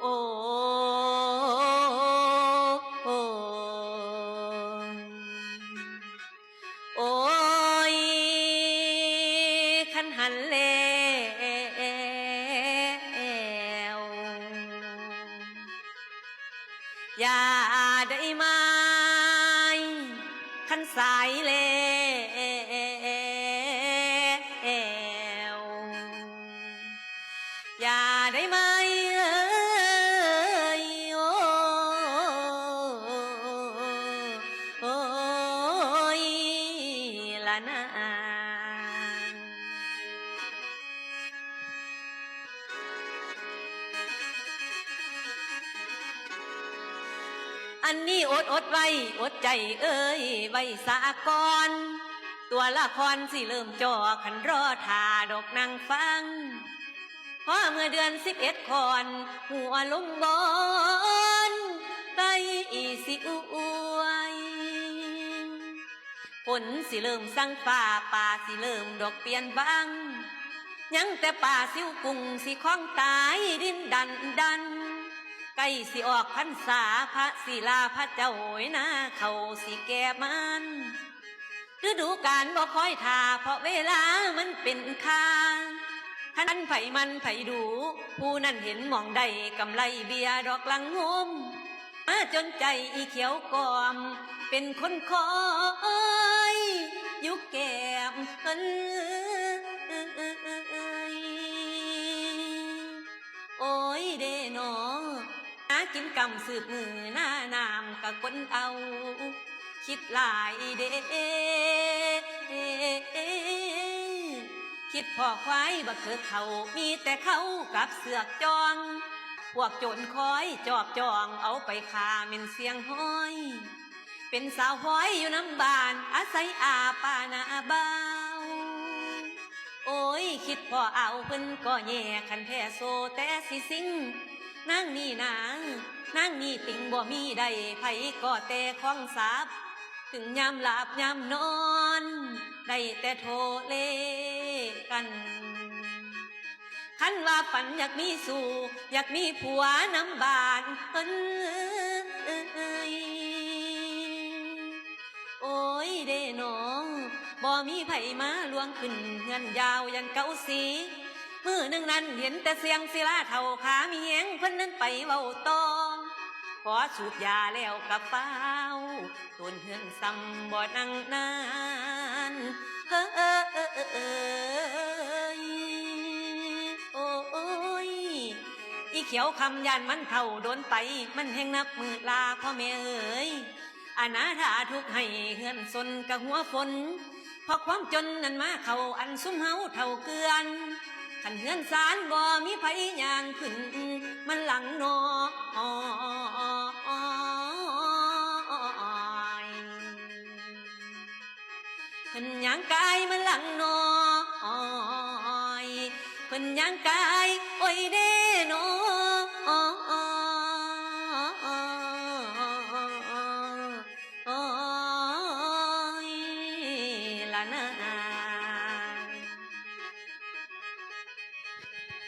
โอ้โอ้ยขันหันเลวอย่าได้ไมาขันสายเลวอย่า นาอันนี้อดอดไว้ อดใจเอ้ย ไว้สากอนตัวละครสิเริ่มจอขันรอทาดอกนางฟังพราะเมื่อเดือนสิบเอ็ดคอน หัวลงบอน ฝนสิเริ่มสั่งฟ้าป่าสิเริ่มดอกเปลี่ยนบางยังแต่ป่าสิวกุงสิคล้องตายดินดันดันใกล้สิออกพรรษาพระศิลาพระเจ้าโอยนาเขาสิแก่มันฤดูกาลบ่คอยทาเพราะเวลามันเป็นค่าท่านไผมันไผดู ผู้นั้นเห็นมองใดกำไรเบียร์ดอกลังงม มาจนใจอีเขียวกอม เป็นคนคอยยุกแก้มเอ้ยโอ้ยเดโนหากินกำสืบมือหน้านามกับคนเอา คิดหลายเดคิดพอควายบักเกิดเขามีแต่เขากับเสือกจอง วกโจรคอยจอบจองเอาไปคาเม็นเสียงห้อย เป็นสาวห้อยอยู่น้ำบาน อาศัยอาปานาเบาโอ้ย คิดพอเอาเพิ่นก็แย่คันแท้โซแต่สิสิงนางนี่นางนางนี่ติงบ่มีใดไผก็แต่ของสาบถึงยามหลับยามนอน ได้แต่โทรเลกัน คันว่าฝันอยากมีสู่ อยากมีผัวน้ำบานเอิ้นโอ้ยเดโนบ่มีไผมาลวงขึ้นเฮือนยาวยันเกาสีมือหนึ่งนั้นเห็นแต่เสียงศิลาเท่าขามีเหียงเพิ่นนั้นไปเว้าตองขอสูบยาแล้วกับเฝ้าตนเฮือนซ้ำบ่นั่งนา เขียวคำยานมันเท่าโดนไป มันแห้งนับมือลาพ่อแม่เอ๋ยอานาถาทุกให้เฮือนสนกับหัวฝนพราะความจนนั้นมาเขาอันซุ้มเฮาเท่าเกลือนขันเฮือนสารบ่มีไผยางขึ้น มันหลังนอยเพิ่นยางกายมันหลังนอยเพิ่นยางกาย கணன